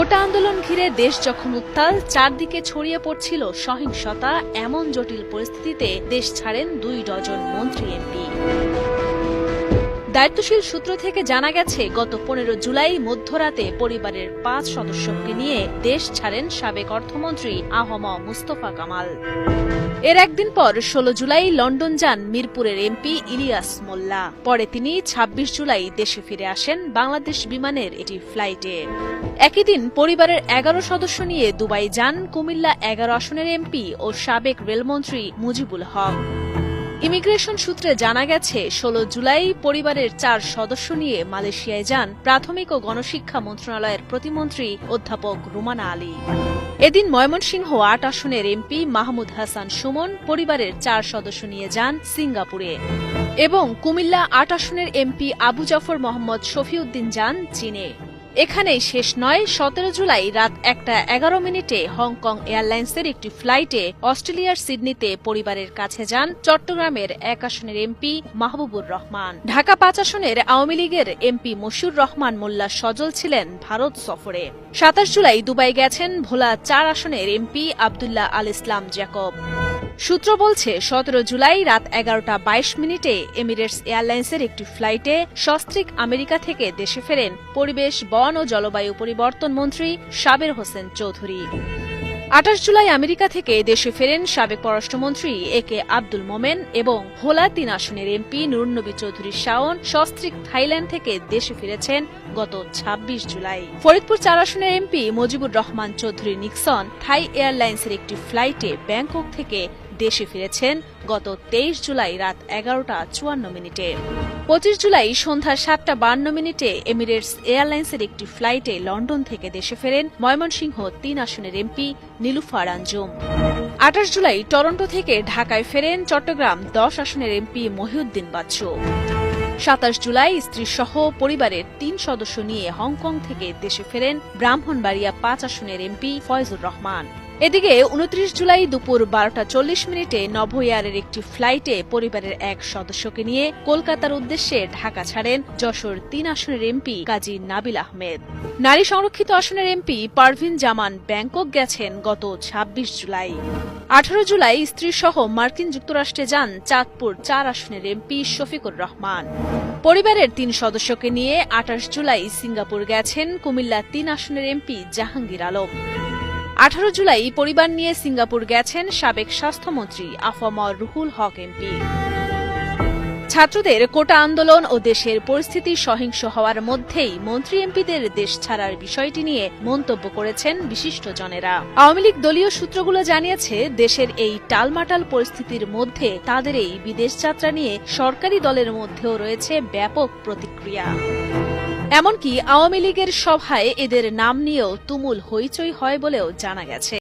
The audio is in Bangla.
কোটা আন্দোলন ঘিরে দেশ যখন উত্তাল, চারদিকে ছড়িয়ে পড়ছিল সহিংসতা, এমন জটিল পরিস্থিতিতে দেশ ছাড়েন দুই ডজন মন্ত্রী এমপি। দায়িত্বশীল সূত্র থেকে জানা গেছে, গত পনেরো জুলাই মধ্যরাতে পরিবারের পাঁচ সদস্যকে নিয়ে দেশ ছাড়েন সাবেক অর্থমন্ত্রী আহম মুস্তফা কামাল। এর একদিন পর ষোলো জুলাই লন্ডন যান মিরপুরের এমপি ইলিয়াস মোল্লা। পরে তিনি ২৬ জুলাই দেশে ফিরে আসেন বাংলাদেশ বিমানের এটি ফ্লাইটে। একই দিন পরিবারের এগারো সদস্য নিয়ে দুবাই যান কুমিল্লা এগারো আসনের এমপি ও সাবেক রেলমন্ত্রী মুজিবুল হক। ইমিগ্রেশন সূত্রে জানা গেছে ১৬ জুলাই পরিবারের চার সদস্য নিয়ে মালয়েশিয়ায় যান প্রাথমিক ও গণশিক্ষা মন্ত্রণালয়ের প্রতিমন্ত্রী অধ্যাপক রুমানা আলী। এদিন ময়মনসিংহ আট আসনের এমপি মাহমুদ হাসান সুমন পরিবারের চার সদস্য নিয়ে যান সিঙ্গাপুরে। এবং কুমিল্লা আট আসনের এমপি আবু জাফর মোহাম্মদ শফিউদ্দিন যান চীনে। এখানেই শেষ নয়। সতেরো জুলাই রাত একটা এগারো মিনিটে হংকং এয়ারলাইন্সের একটি ফ্লাইটে অস্ট্রেলিয়ার সিডনিতে পরিবারের কাছে যান চট্টগ্রামের এক আসনের এমপি মাহবুবুর রহমান। ঢাকা পাঁচ আসনের আওয়ামী লীগের এমপি মশিউর রহমান মোল্লা সজল ছিলেন ভারত সফরে। সাতাশ জুলাই দুবাই গেছেন ভোলা চার আসনের এমপি আবদুল্লাহ আল ইসলাম জ্যাকব। সূত্র বলছে, সতেরো জুলাই রাত এগারোটা বাইশ মিনিটে এমিরেটস এয়ারলাইন্সের একটি ফ্লাইটে সস্ত্রিক আমেরিকা থেকে দেশে ফেরেন পরিবেশ, বন ও জলবায়ু পরিবর্তন মন্ত্রী সাবের হোসেন চৌধুরী। আঠাশ জুলাই আমেরিকা থেকে দেশে ফেরেন সাবেক পররাষ্ট্রমন্ত্রী এ কে আব্দুল মোমেন এবং ভোলা তিন আসনের এমপি নুরনবী চৌধুরী শাওন সস্ত্রিক থাইল্যান্ড থেকে দেশে ফিরেছেন গত ২৬ জুলাই। ফরিদপুর চার আসনের MP Mujibur Rahman Chowdhury Nixon Thai এয়ারলাইন্সের একটি ফ্লাইটে ব্যাংকক থেকে দেশে ফিরেছেন গত তেইশ জুলাই রাত এগারোটা চুয়ান্ন মিনিটে। পঁচিশ জুলাই সন্ধ্যা সাতটা বান্ন মিনিটে এমিরেটস এয়ারলাইন্সের একটি ফ্লাইটে লন্ডন থেকে দেশে ফেরেন ময়মনসিংহ তিন আসনের এমপি নীলুফার আঞ্জুম। আঠাশ জুলাই টরন্টো থেকে ঢাকায় ফেরেন চট্টগ্রাম দশ আসনের এমপি মহিউদ্দিন বাচ্চু। সাতাশ জুলাই স্ত্রী সহ পরিবারের তিন সদস্য নিয়ে হংকং থেকে দেশে ফেরেন ব্রাহ্মণবাড়িয়া পাঁচ আসনের এমপি ফয়জুর রহমান। এদিকে উনত্রিশ জুলাই দুপুর বারোটা চল্লিশ মিনিটে নভোয়ারের একটি ফ্লাইটে পরিবারের এক সদস্যকে নিয়ে কলকাতার উদ্দেশ্যে ঢাকা ছাড়েন যশোর তিন আসনের এমপি কাজী নাবিল আহমেদ। নারী সংরক্ষিত আসনের এমপি পারভিন জামান ব্যাংকক গেছেন গত ২৬ জুলাই। আঠারো জুলাই স্ত্রী সহ মার্কিন যুক্তরাষ্ট্রে যান চাঁদপুর চার আসনের এমপি শফিকুর রহমান। পরিবারের তিন সদস্যকে নিয়ে আঠাশ জুলাই সিঙ্গাপুর গেছেন কুমিল্লা তিন আসনের এমপি জাহাঙ্গীর আলম। আঠারো জুলাই পরিবার নিয়ে সিঙ্গাপুর গেছেন সাবেক স্বাস্থ্যমন্ত্রী আফমর রুহুল হক এমপি। ছাত্রদের কোটা আন্দোলন ও দেশের পরিস্থিতি সহিংস হওয়ার মধ্যেই মন্ত্রী এমপিদের দেশ ছাড়ার বিষয়টি নিয়ে মন্তব্য করেছেন বিশিষ্টজনেরা। আওয়ামী লীগ দলীয় সূত্রগুলো জানিয়েছে, দেশের এই টালমাটাল পরিস্থিতির মধ্যে তাদের এই বিদেশ যাত্রা নিয়ে সরকারি দলের মধ্যেও রয়েছে ব্যাপক প্রতিক্রিয়া। এমনকি আওয়ামী লীগের সভায় এদের নাম নিয়েও তুমুল হইচই হয় বলেও জানা গেছে।